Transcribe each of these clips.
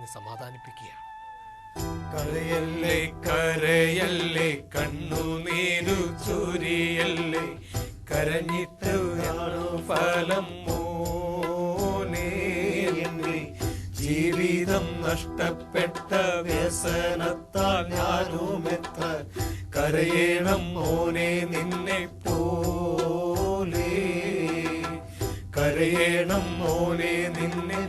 പറഞ്ഞ് സമാധാനിപ്പിക്കുകയാണ്. കരയല്ലേ കരയല്ലേ കണ്ണുനീരു ചൊരിയല്ലേ കരഞ്ഞിട്ടാണോ ഫലം മോനേ ജീവിതം നഷ്ടപ്പെട്ട വ്യസനത്താൽ ഞാനും എത്ര കരയണം മോനെ നിന്നെ പോലെ. കരയണം മോനെ നിന്നെ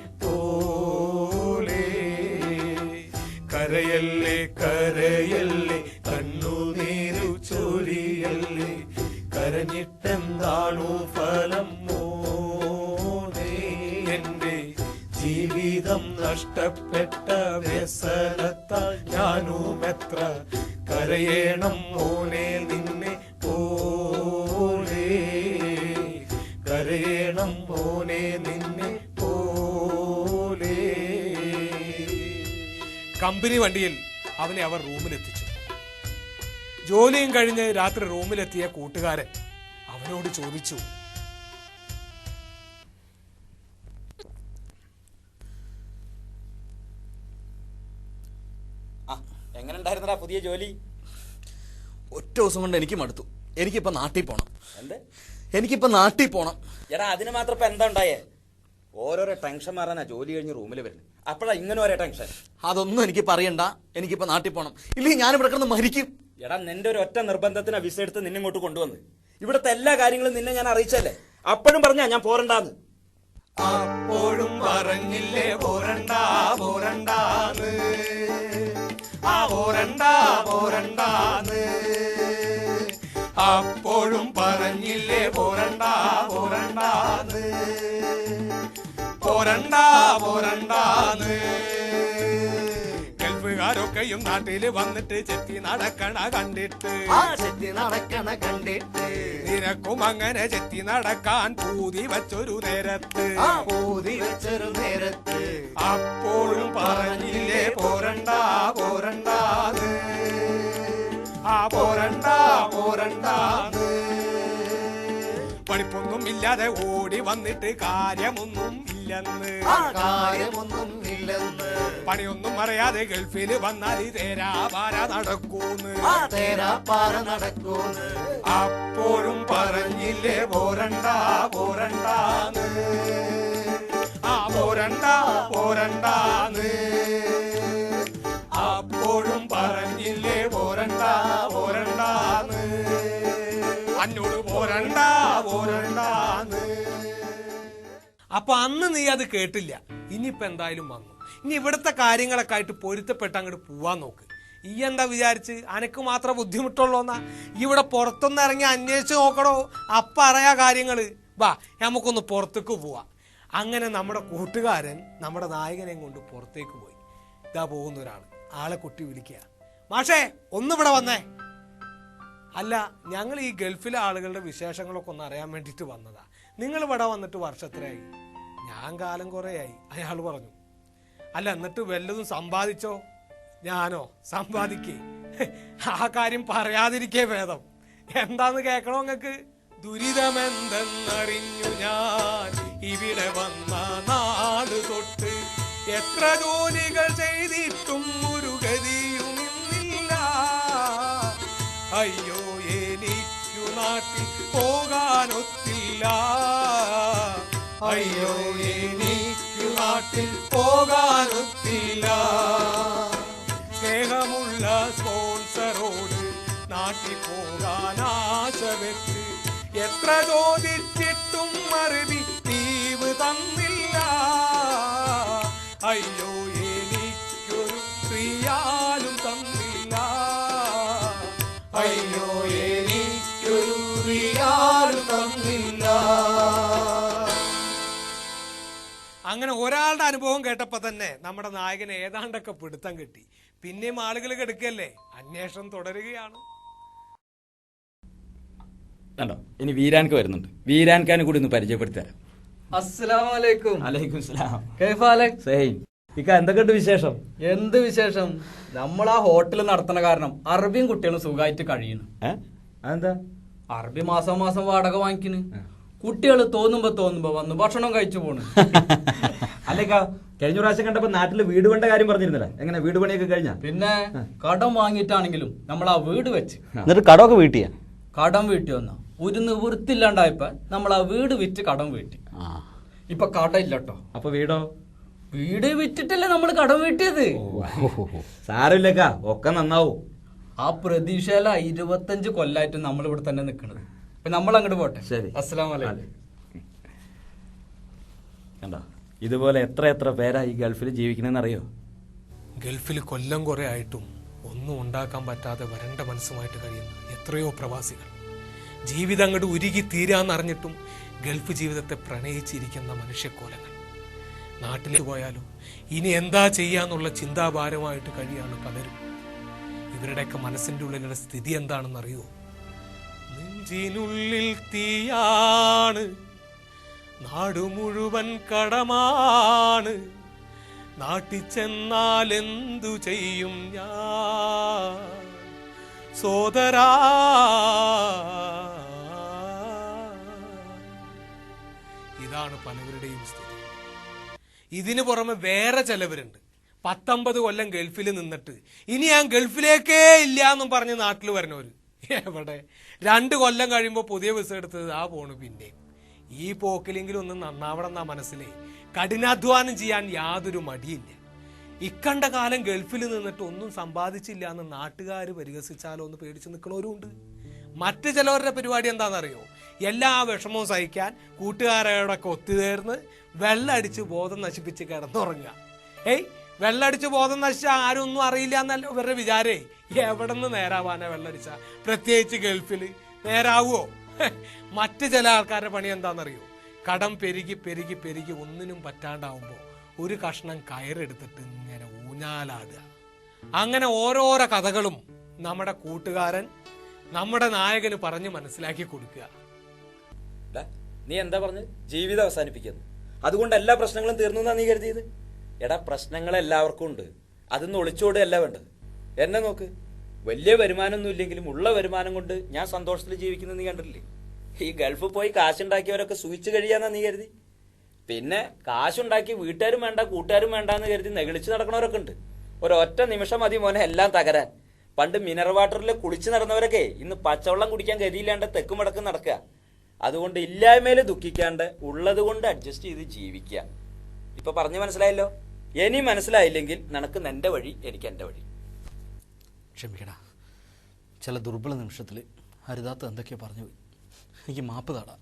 കരയല്ലേ കരയല്ലേ കണ്ണുനീരു ചൊരിയല്ലേ കരഞ്ഞിട്ടെന്താണു ഫലം മോനെ? എന്റെ ജീവിതം നഷ്ടപ്പെട്ട വ്യസനത്താൽ ഞാനും എത്ര കരയേണം മോനെ നിന്നെ കമ്പനി വണ്ടിയിൽ അവനെ അവർ റൂമിലെത്തിച്ചു. ജോലിയും കഴിഞ്ഞ് രാത്രി റൂമിലെത്തിയ കൂട്ടുകാരൻ അവനോട് ചോദിച്ചു ആ എങ്ങനെ ഉണ്ടായിരുന്നടാ പുതിയ ജോലി? ഒറ്റ ദിവസം കൊണ്ട് എനിക്ക് മടുത്തു. എനിക്കിപ്പോ നാട്ടിൽ പോണം. എന്ത്? എനിക്കിപ്പോ നാട്ടിൽ പോണം. എടാ അതിന് മാത്രം ഇപ്പൊ എന്താ ഉണ്ടായേ? ഓരോരോ ടെൻഷൻ മാറാനാ ജോലി കഴിഞ്ഞ് റൂമിൽ വരുന്നത് അപ്പോഴാ ഇങ്ങനെ ഒരേ ടെൻഷൻ അതൊന്നും എനിക്ക് പറയണ്ട. എനിക്കിപ്പോ നാട്ടിൽ പോണം. ഇല്ലെങ്കിൽ ഞാനിവിടെ കിടന്ന് മരിക്കും. എടാ നിന്റെ ഒരു ഒറ്റ നിർബന്ധത്തിന് വിസ എടുത്ത് നിന്നെ ഇങ്ങോട്ട് കൊണ്ടുവന്ന്. ഇവിടുത്തെ എല്ലാ കാര്യങ്ങളും നിന്നെ ഞാൻ അറിയിച്ചല്ലേ അപ്പോഴും പറഞ്ഞാ ഞാൻ പോരണ്ടാന്ന്. അപ്പോഴും പറഞ്ഞില്ലേ പോരണ്ട പോരണ്ടാന്ന്. ആ പോരണ്ട പോരണ്ടാന്ന്. അപ്പോഴും പറഞ്ഞില്ലേ പോരണ്ട പോരണ്ടാന്ന്. പോരണ്ട പോരണ്ടാന്ന്. ഗൾഫുകാരൊക്കെയും നാട്ടിൽ വന്നിട്ട് ചെത്തി നടക്കണ കണ്ടിട്ട്. നടക്കണ കണ്ടിട്ട്. നിനക്കും അങ്ങനെ ചെത്തി നടക്കാൻ പൂതി വച്ചൊരു നേരത്ത്. പൂതി വെച്ചൊരു നേരത്ത്. അപ്പോഴും പറഞ്ഞില്ലേ പോരണ്ട പോരണ്ടാന്ന്. ആ പോരണ്ട പോരണ്ടാന്ന്. പഠിപ്പൊന്നും ഇല്ലാതെ ഓടി വന്നിട്ട് കാര്യമൊന്നും ഇല്ലെന്ന്. കാര്യമൊന്നും ഇല്ലെന്ന് പണിയൊന്നും അറിയാതെ ഗൾഫിൽ വന്നാൽ തേരാപാര നടക്കൂന്ന്. തേരാപാര നടക്കൂന്ന്. അപ്പോഴും പറഞ്ഞില്ലേ പോരണ്ട പോരണ്ടാന്ന്. ആ പോരണ്ട പോരണ്ടാന്ന്. അപ്പോഴും പറഞ്ഞില്ലേ പോരണ്ട പോരണ്ടാന്ന്. അന്നോട് പോരണ്ട പോരണ്ടാന്ന്. അപ്പൊ അന്ന് നീ അത് കേട്ടില്ല. ഇനിയിപ്പോ എന്തായാലും വന്നു ഇനി ഇവിടുത്തെ കാര്യങ്ങളൊക്കെ ആയിട്ട് പൊരുത്തപ്പെട്ട് അങ്ങോട്ട് പോവാൻ നോക്ക്. ഈ എന്താ വിചാരിച്ച്? അനക്ക് മാത്രം ബുദ്ധിമുട്ടുള്ളൂന്നാ ഇവിടെ പുറത്തൊന്ന് ഇറങ്ങി അന്വേഷിച്ച് നോക്കണോ? അപ്പ അറിയാ കാര്യങ്ങൾ. വാ നമുക്കൊന്ന് പുറത്തേക്ക് പോവാം. അങ്ങനെ നമ്മുടെ കൂട്ടുകാരൻ നമ്മുടെ നായകനെയും കൊണ്ട് പുറത്തേക്ക് പോയി. ഇതാ പോകുന്ന ഒരാൾ ആളെ കുട്ടി വിളിക്കുക മാഷേ ഒന്നിവിടെ വന്നേ. അല്ല ഞങ്ങൾ ഈ ഗൾഫിലെ ആളുകളുടെ വിശേഷങ്ങളൊക്കെ ഒന്ന് അറിയാൻ വേണ്ടിയിട്ട് വന്നതാ. നിങ്ങൾ ഇവിടെ വന്നിട്ട് വർഷത്തിലായി. ഞാൻ കാലം കുറേയായി. അയാൾ പറഞ്ഞു അല്ല എന്നിട്ട് വല്ലതും സമ്പാദിച്ചോ? ഞാനോ? സമ്പാദിക്കേ. ആ കാര്യം പറയാതിരിക്കേ ഭേദം എന്താന്ന് കേൾക്കണോ നിങ്ങൾക്ക്? ദുരിതമെന്തെന്നറിഞ്ഞു ഞാൻ ഇവിടെ വന്ന നാട് തൊട്ട് എത്ര ജോലികൾ ചെയ്തിട്ടും ഒരു ഗതിയും അയ്യോ എനിക്കു നാട്ടിൽ പോകാനൊത്തില്ല. അയ്യോ എനിക്കു നാട്ടിൽ പോകാനൊത്തില്ല. സ്നേഹമുള്ള സ്പോൺസറോട് നാട്ടിൽ പോകാൻ ആശ വെച്ച് എത്ര ചോദിച്ചിട്ടും മറുപടി തീവ് തന്നില്ല. അയ്യോ അങ്ങനെ ഒരാളുടെ അനുഭവം കേട്ടപ്പോൾ തന്നെ നമ്മുടെ നായകന് ഏതാണ്ടൊക്കെ പിടുത്തം കിട്ടി. പിന്നെയും ആളുകൾ കെടുക്കല്ലേ? അന്വേഷണം തുടരുകയാണ്. കണ്ടോ? ഇനി വീരാൻക്ക് വരുന്നുണ്ട്. വീരാൻഖാനെ കൂടി ഒന്ന് പരിചയപ്പെടുത്തരാം അസ്സലാമലൈക്കും. അലൈക്കും സലാം. കൈഫാലക് സെയിം. ഇക്ക എന്തൊക്കെയുണ്ട് വിശേഷം? എന്ത് വിശേഷം? നമ്മൾ ആ ഹോട്ടൽ നടത്തണ കാരണം അറബിയും കുട്ടികളും സുഖമായിട്ട് കഴിയുന്നു. എന്താ അതെന്താ? അറബി മാസം മാസം വാടക വാങ്ങിക്കുന്നു കുട്ടികൾ തോന്നുമ്പോ തോന്നുമ്പോ വന്ന് ഭക്ഷണം കഴിച്ചു പോണ്. അല്ലേക്ക കഴിഞ്ഞ പ്രാവശ്യം കണ്ടപ്പോ നാട്ടിൽ വീട് പണിയുടെ കാര്യം പറഞ്ഞിരുന്നില്ല. എങ്ങനെ വീട് പണിയൊക്കെ കഴിഞ്ഞ? പിന്നെ കടം വാങ്ങിയിട്ടാണെങ്കിലും നമ്മൾ ആ വീട് വെച്ച്. എന്നിട്ട് കടമൊക്കെ വീട്ടിയ? കടം വീട്ടി വന്ന. ഒരു വൃത്തില്ലാണ്ടായപ്പോ നമ്മൾ ആ വീട് വിറ്റ് കടം വീട്ടി. ആ. ഇപ്പൊ കടം ഇല്ലട്ടോ അപ്പൊ വീടോ? വീട് വിറ്റിട്ടല്ലേ നമ്മൾ കടം വീട്ടിയത്. സാരമില്ലക്കാ ഒക്കെ നന്നാവും. ആ പ്രതീക്ഷയില ഇരുപത്തഞ്ച് കൊല്ലായിട്ട് നമ്മൾ ഇവിടെ തന്നെ നിൽക്കുന്നത് അപ്പൊ നമ്മൾ അങ്ങോട്ട് പോട്ടെ. ശരി. അസ്സലാം കണ്ടോ? ഇതുപോലെ എത്ര എത്ര പേരാ ഈ ഗൾഫിൽ ജീവിക്കണെന്ന് അറിയോ ഗൾഫിൽ കൊല്ലം കുറെ ആയിട്ടും ഒന്നും ഉണ്ടാക്കാൻ പറ്റാതെ വരണ്ട മനസ്സുമായിട്ട് കഴിയുന്ന എത്രയോ പ്രവാസികൾ. ജീവിതം അങ്ങോട്ട് ഉരുകി തീരാന്നറിഞ്ഞിട്ടും ഗൾഫ് ജീവിതത്തെ പ്രണയിച്ചിരിക്കുന്ന മനുഷ്യക്കോലങ്ങൾ. നാട്ടിലേക്ക് പോയാലും ഇനി എന്താ ചെയ്യാന്നുള്ള ചിന്താഭാരമായിട്ട് കഴിയാണ് പലരും. ഇവരുടെയൊക്കെ മനസ്സിന്റെ ഉള്ളിലുള്ള സ്ഥിതി എന്താണെന്ന് അറിയോ നെഞ്ചിനുള്ളിൽ തീയാണ് നാടു മുഴുവൻ കടമാണ്. നാട്ടിൽ ചെന്നാൽ എന്തു ചെയ്യും ഞാൻ? സോദരാ ഇതാണ് പലവരുടെയും സ്ഥിതി. ഇതിനു പുറമെ വേറെ ചിലവരുണ്ട്. പത്തൊമ്പത് കൊല്ലം ഗൾഫിൽ നിന്നിട്ട്. ഇനി ഞാൻ ഗൾഫിലേക്കേ ഇല്ല എന്നും പറഞ്ഞ് നാട്ടിൽ വരണവര് എവിടെ? രണ്ട് കൊല്ലം കഴിയുമ്പോൾ പുതിയ വിസ എടുത്തത് ആ പോണു പിന്നെ. ഈ പോക്കിലെങ്കിലും ഒന്ന് നന്നാവണം എന്നാ മനസ്സിലെ. കഠിനാധ്വാനം ചെയ്യാൻ യാതൊരു മടിയില്ല. ഇക്കണ്ട കാലം ഗൾഫിൽ നിന്നിട്ട് ഒന്നും സമ്പാദിച്ചില്ല എന്ന് നാട്ടുകാർ പരിഹസിച്ചാലോ എന്ന് പേടിച്ച് നിൽക്കണവരുണ്ട് മറ്റ് ചിലവരുടെ പരിപാടി എന്താണെന്നറിയോ? എല്ലാ വിഷമവും സഹിക്കാൻ കൂട്ടുകാരോടൊക്കെ ഒത്തുചേർന്ന് വെള്ളടിച്ച് ബോധം നശിപ്പിച്ച് കിടന്നുറങ്ങുക. ഏയ് വെള്ളടിച്ച് ബോധം നശിച്ചാൽ ആരും ഒന്നും അറിയില്ല എന്നല്ല ഇവരുടെ വിചാരേ. എവിടെ നിന്ന് നേരാവാനാ വെള്ളടിച്ച? പ്രത്യേകിച്ച് ഗൾഫിൽ നേരാവോ മറ്റു ചില ആൾക്കാരുടെ പണി എന്താണെന്നറിയോ? കടം പെരുകി പെരുകി പെരുകി ഒന്നിനും പറ്റാണ്ടാവുമ്പോൾ ഒരു കഷ്ണം കയറെടുത്തിട്ട് ഇങ്ങനെ ഊഞ്ഞാലാടുക. അങ്ങനെ ഓരോരോ കഥകളും നമ്മുടെ കൂട്ടുകാരൻ നമ്മുടെ നായകന് പറഞ്ഞ് മനസ്സിലാക്കി കൊടുക്കുക. നീ എന്താ പറഞ്ഞത് ജീവിതം അവസാനിപ്പിക്കുന്നു. അതുകൊണ്ട് എല്ലാ പ്രശ്നങ്ങളും തീർന്നു നീ കരുതിയത്? എടാ പ്രശ്നങ്ങൾ എല്ലാവർക്കും ഉണ്ട്. അതൊന്നും ഒളിച്ചോടുകയല്ല വേണ്ടത്. എന്നെ നോക്ക്. വലിയ വരുമാനമൊന്നും ഇല്ലെങ്കിലും ഉള്ള വരുമാനം കൊണ്ട് ഞാൻ സന്തോഷത്തിൽ ജീവിക്കുന്നത് നീ കണ്ടിട്ടില്ലേ? ഈ ഗൾഫിൽ പോയി കാശുണ്ടാക്കിയവരൊക്കെ സൂചിച്ചു കഴിയാന്നാ നീ കരുതി. പിന്നെ കാശുണ്ടാക്കി വീട്ടുകാരും വേണ്ട കൂട്ടുകാരും വേണ്ട എന്ന് കരുതി നെഗളിച്ച് നടക്കണവരൊക്കെ ഉണ്ട്. ഒരൊറ്റ നിമിഷം മതി മോനെ എല്ലാം തകരാൻ. പണ്ട് മിനറൽ വാട്ടറിൽ കുളിച്ച് നടന്നവരൊക്കെ ഇന്ന് പച്ചവെള്ളം കുടിക്കാൻ കരുതിയില്ലാണ്ട് തെക്കും വടക്കും നടക്കുക. അതുകൊണ്ട് ഇല്ലായ്മയിൽ ദുഃഖിക്കാണ്ട് ഉള്ളത് കൊണ്ട് അഡ്ജസ്റ്റ് ചെയ്ത് ജീവിക്കുക. ഇപ്പൊ പറഞ്ഞു മനസ്സിലായല്ലോ? ഇനി മനസ്സിലായില്ലെങ്കിൽ നിനക്ക് നിന്റെ വഴി എനിക്ക് എന്റെ വഴി. ക്ഷമിക്കടാ. ചില ദുർബല നിമിഷത്തിൽ ഹരിദാത്ത് എന്തൊക്കെയോ പറഞ്ഞു പോയി. എനിക്ക് മാപ്പ് താടാ.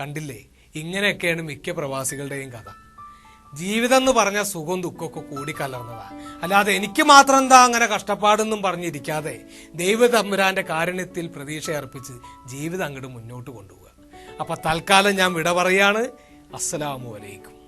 കണ്ടില്ലേ? ഇങ്ങനെയൊക്കെയാണ് മിക്ക പ്രവാസികളുടെയും കഥ. ജീവിതം എന്ന് പറഞ്ഞ സുഖവും ദുഃഖമൊക്കെ കൂടിക്കലർന്നതാ അല്ലാതെ എനിക്ക് മാത്രം എന്താ അങ്ങനെ കഷ്ടപ്പാടെന്നും പറഞ്ഞിരിക്കാതെ ദൈവ തമ്പുരാന്റെ കാരുണ്യത്തിൽ പ്രതീക്ഷ അർപ്പിച്ച് ജീവിതം അങ്ങോട്ട് മുന്നോട്ട് കൊണ്ടുപോവുക. അപ്പൊ തൽക്കാലം ഞാൻ വിട പറയാണ്. അസ്സലാമു അലൈക്കും.